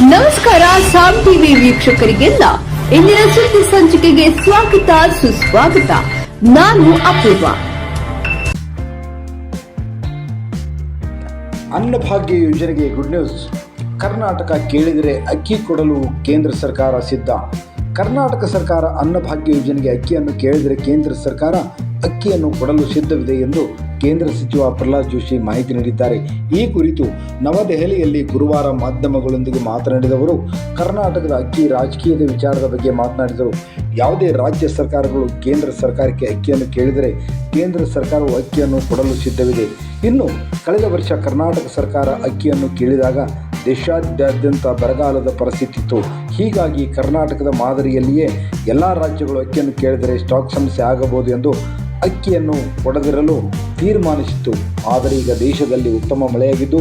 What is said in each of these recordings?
ನಮಸ್ಕಾರ, ಸಾಮ್ ಟಿವಿ ವೀಕ್ಷಕರಿಗೆಲ್ಲ ಇಂದಿನ ಸುದ್ದಿ ಸಂಚಿಕೆಗೆ ಸ್ವಾಗತ, ಸುಸ್ವಾಗತ. ನಾನು ಅಪೂರ್ವ. ಅನ್ನಭಾಗ್ಯ ಯೋಜನೆಗೆ ಗುಡ್ ನ್ಯೂಸ್ ಕರ್ನಾಟಕ ಕೇಳಿದರೆ ಅಕ್ಕಿ ಕೊಡಲು ಕೇಂದ್ರ ಸರ್ಕಾರ ಸಿದ್ಧ. ಕರ್ನಾಟಕ ಸರ್ಕಾರ ಅನ್ನಭಾಗ್ಯ ಯೋಜನೆಗೆ ಅಕ್ಕಿಯನ್ನು ಕೇಳಿದರೆ ಕೇಂದ್ರ ಸರ್ಕಾರ ಅಕ್ಕಿಯನ್ನು ಕೊಡಲು ಸಿದ್ಧವಿದೆ ಎಂದು ಕೇಂದ್ರ ಸಚಿವ ಪ್ರಹ್ಲಾದ್ ಜೋಶಿ ಮಾಹಿತಿ ನೀಡಿದ್ದಾರೆ. ಈ ಕುರಿತು ನವದೆಹಲಿಯಲ್ಲಿ ಗುರುವಾರ ಮಾಧ್ಯಮಗಳೊಂದಿಗೆ ಮಾತನಾಡಿದ ಅವರು, ಕರ್ನಾಟಕದ ಅಕ್ಕಿ ರಾಜಕೀಯದ ವಿಚಾರದ ಬಗ್ಗೆ ಮಾತನಾಡಿದರು. ಯಾವುದೇ ರಾಜ್ಯ ಸರ್ಕಾರಗಳು ಕೇಂದ್ರ ಸರ್ಕಾರಕ್ಕೆ ಅಕ್ಕಿಯನ್ನು ಕೇಳಿದರೆ ಕೇಂದ್ರ ಸರ್ಕಾರವು ಅಕ್ಕಿಯನ್ನು ಕೊಡಲು ಸಿದ್ಧವಿದೆ. ಇನ್ನು ಕಳೆದ ವರ್ಷ ಕರ್ನಾಟಕ ಸರ್ಕಾರ ಅಕ್ಕಿಯನ್ನು ಕೇಳಿದಾಗ ದೇಶಾದ್ಯಂತ ಬರಗಾಲದ ಪರಿಸ್ಥಿತಿ ಇತ್ತು. ಹೀಗಾಗಿ ಕರ್ನಾಟಕದ ಮಾದರಿಯಲ್ಲಿಯೇ ಎಲ್ಲ ರಾಜ್ಯಗಳು ಅಕ್ಕಿಯನ್ನು ಕೇಳಿದರೆ ಸ್ಟಾಕ್ ಸಮಸ್ಯೆ ಆಗಬಹುದು ಎಂದು ಅಕ್ಕಿಯನ್ನು ಕೊಡದಿರಲು ತೀರ್ಮಾನಿಸಿತು. ಆದರೆ ಈಗ ದೇಶದಲ್ಲಿ ಉತ್ತಮ ಮಳೆಯಾಗಿದ್ದು,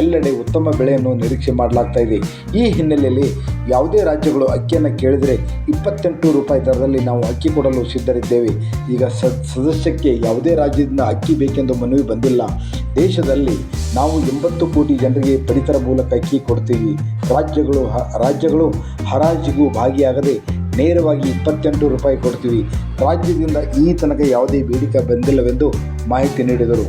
ಎಲ್ಲೆಡೆ ಉತ್ತಮ ಬೆಳೆಯನ್ನು ನಿರೀಕ್ಷೆ ಮಾಡಲಾಗ್ತಾ ಇದೆ. ಈ ಹಿನ್ನೆಲೆಯಲ್ಲಿ ಯಾವುದೇ ರಾಜ್ಯಗಳು ಅಕ್ಕಿಯನ್ನು ಕೇಳಿದರೆ ಇಪ್ಪತ್ತೆಂಟು ರೂಪಾಯಿ ದರದಲ್ಲಿ ನಾವು ಅಕ್ಕಿ ಕೊಡಲು ಸಿದ್ಧರಿದ್ದೇವೆ. ಈಗ ಸದಸ್ಯಕ್ಕೆ ಯಾವುದೇ ರಾಜ್ಯದಿಂದ ಅಕ್ಕಿ ಬೇಕೆಂದು ಮನವಿ ಬಂದಿಲ್ಲ. ದೇಶದಲ್ಲಿ ನಾವು ಎಂಬತ್ತು ಕೋಟಿ ಜನರಿಗೆ ಪಡಿತರ ಮೂಲಕ ಅಕ್ಕಿ ಕೊಡ್ತೀವಿ. ರಾಜ್ಯಗಳು ರಾಜ್ಯಗಳು ಹರಾಜಿಗೂ ಭಾಗಿಯಾಗದೆ ನೇರವಾಗಿ ಇಪ್ಪತ್ತೆಂಟು ರೂಪಾಯಿ ಕೊಡ್ತೀವಿ. ರಾಜ್ಯದಿಂದ ಈ ತನಕ ಯಾವುದೇ ಬೇಡಿಕೆ ಬಂದಿಲ್ಲವೆಂದು ಮಾಹಿತಿ ನೀಡಿದರು.